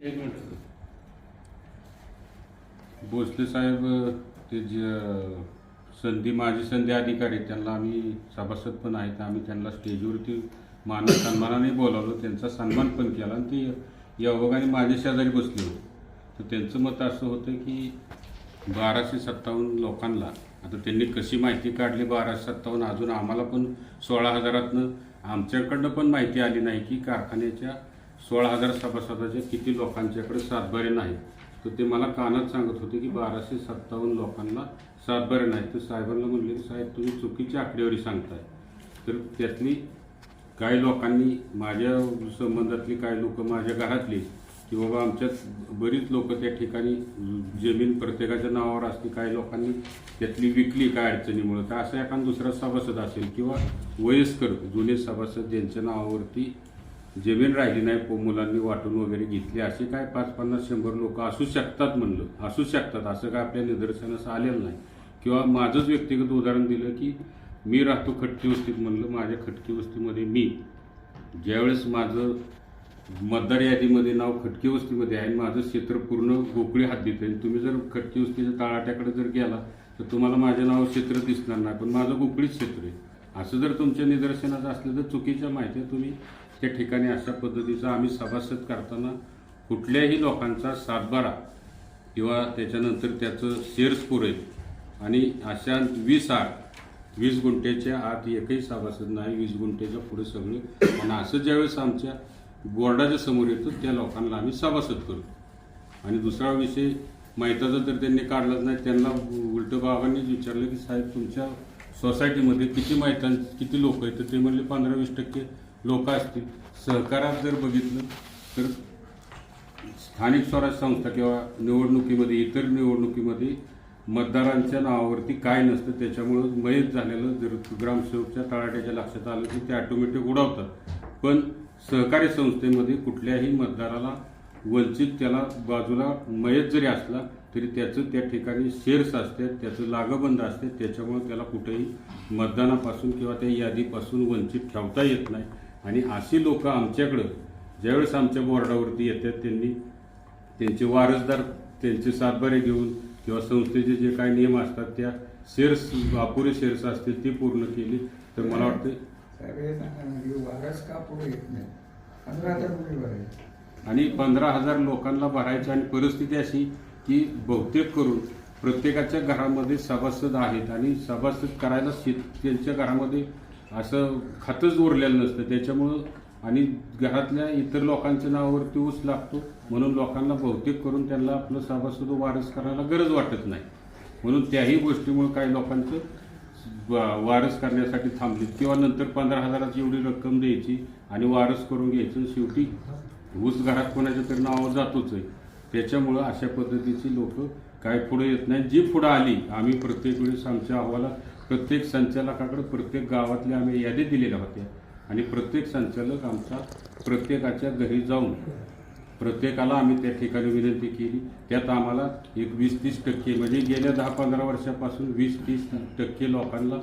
एक मिनिट. भोसले साहेब ते जे संधी माजी संधी अधिकारी आहेत, त्यांना आम्ही सभासद पण आहेत आम्ही त्यांना स्टेजवरती मान सन्मानाने बोलावलं त्यांचा सन्मान पण केला आणि ते योगाने माझ्या शेजारी बसले होते. तर त्यांचं मत असं होतं की बाराशे सत्तावन्न लोकांना आता त्यांनी कशी माहिती काढली बाराशे सत्तावन्न अजून आम्हाला पण सोळा हजारातनं आमच्याकडनं पण माहिती आली नाही की कारखान्याच्या सोळा हजार सभासदाच्या किती लोकांच्याकडे सातबारे नाही? तर ते मला कानात सांगत होते की बाराशे सत्तावन्न लोकांना सातबारे नाही. तर साहेबांना म्हणले की साहेब तुम्ही चुकीची आकडेवारी सांगताय. तर त्यातली काही लोकांनी माझ्या संबंधातली काही लोक माझ्या घरातली की बाबा आमच्यात बरीच लोक त्या ठिकाणी जमीन प्रत्येकाच्या नावावर असते. काही लोकांनी त्यातली विकली काय अडचणीमुळे. तर असं एखादा दुसरा सभासद असेल किंवा वयस्कर जुने सभासद ज्यांच्या नावावरती जमीन राहिली नाही पो- मुलांनी वाटून वगैरे घेतली असे काय पाच पन्नास शंभर लोक असू शकतात म्हणलं. असू शकतात असं काय आपल्या निदर्शनास आलेलं नाही. किंवा माझंच व्यक्तिगत उदाहरण दिलं की मी राहतो खटकी वस्तीत म्हणलं माझ्या खटकी वस्तीमध्ये मी. ज्यावेळेस माझं मतदार यादीमध्ये नाव खटकी वस्तीमध्ये आहे आणि माझं क्षेत्र पूर्ण गोकळी हद्दीत आहे तुम्ही जर खटकी वस्तीच्या तळाट्याकडे जर गेला तर तुम्हाला माझं नाव क्षेत्र दिसणार नाही पण माझं गोकळीच क्षेत्र आहे. असं जर तुमच्या निदर्शनात असलं तर चुकीच्या माहिती तुम्ही त्या ठिकाणी अशा पद्धतीचा आम्ही सभासद करताना कुठल्याही लोकांचा सातबारा किंवा त्याच्यानंतर त्याचं शेअर्स पुरेल आणि अशा वीस आठ वीस गुंठ्याच्या आत एकही सभासद नाही वीस गुंठ्याच्या पुढे सगळे. आणि असं ज्यावेळेस आमच्या बोर्डाच्या समोर येतं त्या लोकांना आम्ही सभासद करू आणि दुसरा विषय माहिताचा तर त्यांनी काढलाच नाही त्यांना उलट बाबांनीच विचारलं की साहेब तुमच्या सोसायटीमध्ये किती माहिती किती लोक आहेत तर ते म्हणले पंधरा वीस टक्के लोक असतील. सहकारात जर बघितलं तर स्थानिक स्वराज्य संस्था किंवा निवडणुकीमध्ये इतर निवडणुकीमध्ये मतदारांच्या नावावरती काय नसतं त्याच्यामुळं मयत झालेलं जर ग्रामसेवकच्या तळाट्याच्या लक्षात आलं की ते ऑटोमॅटिक उडवतात. पण सहकारी संस्थेमध्ये कुठल्याही मतदाराला वंचित त्याला बाजूला मयत जरी असला तरी त्याचं त्या ठिकाणी शेअर्स असतात त्याचं लागबंद असते त्याच्यामुळे त्याला कुठेही मतदानापासून किंवा त्या यादीपासून वंचित ठेवता येत नाही. आणि अशी लोक आमच्याकडं ज्यावेळेस आमच्या बोर्डावरती येतात त्यांनी त्यांचे वारसदार त्यांचे सातबारे घेऊन किंवा संस्थेचे जे काही नियम असतात त्या शेअर्स अपुरे शेअर्स असतील ते पूर्ण केली. तर मला वाटतं वारस का पुढे येत नाही? पंधरा हजार आणि पंधरा हजार लोकांना भरायचं आणि परिस्थिती अशी की बहुतेक करून प्रत्येकाच्या घरामध्ये सभासद आहेत आणि सभासद करायला शेत त्यांच्या घरामध्ये असं खातच उरलेलं नसतं. त्याच्यामुळं आणि घरातल्या इतर लोकांच्या नावावरती ऊस लागतो. म्हणून लोकांना बहुतेक करून त्यांना आपलं सभासद वारस करायला गरज वाटत नाही. म्हणून त्याही गोष्टीमुळे काही लोकांचं वारस करण्यासाठी थांबली किंवा नंतर पंधरा हजाराची एवढी रक्कम द्यायची आणि वारस करून घ्यायचं. शेवटी ऊस घरात कोणाच्या तरी नावावर जातोच आहे. त्याच्यामुळं अशा पद्धतीची लोक काय पुढे येत नाही जी पुढं आली आम्ही प्रत्येक वेळेस आमच्या अहवालात प्रत्येक संचालकाकडे प्रत्येक गावातल्या आम्ही यादी दिलेल्या होत्या. आणि प्रत्येक संचालक आमचा प्रत्येकाच्या घरी जाऊन प्रत्येकाला आम्ही त्या ठिकाणी विनंती केली. त्यात आम्हाला एक वीस तीस टक्के म्हणजे गेल्या दहा पंधरा वर्षापासून वीस तीस टक्के लोकांना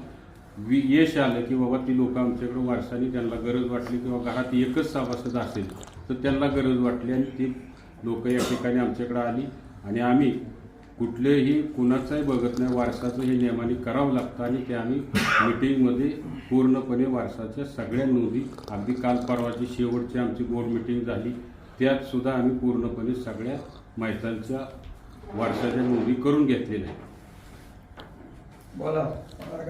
वि यश आलं की बाबा ती लोक आमच्याकडे वारसाने त्यांना गरज वाटली किंवा घरात एकच सभासद असेल तर त्यांना गरज वाटली आणि ती लोक या ठिकाणी आमच्याकडे आली आणि आम्ही कुठलेही कुणाचाही बघत नाही वारसाचं हे नियमाने करावं लागतं आणि ते आम्ही मिटिंगमध्ये पूर्णपणे वारसाच्या सगळ्या नोंदी अगदी काल परवाची शेवटची आमची बोर्ड मिटिंग झाली त्यात सुद्धा आम्ही पूर्णपणे सगळ्या माहितांच्या वारसाच्या नोंदी करून घेतलेल्या आहेत. बोला. काय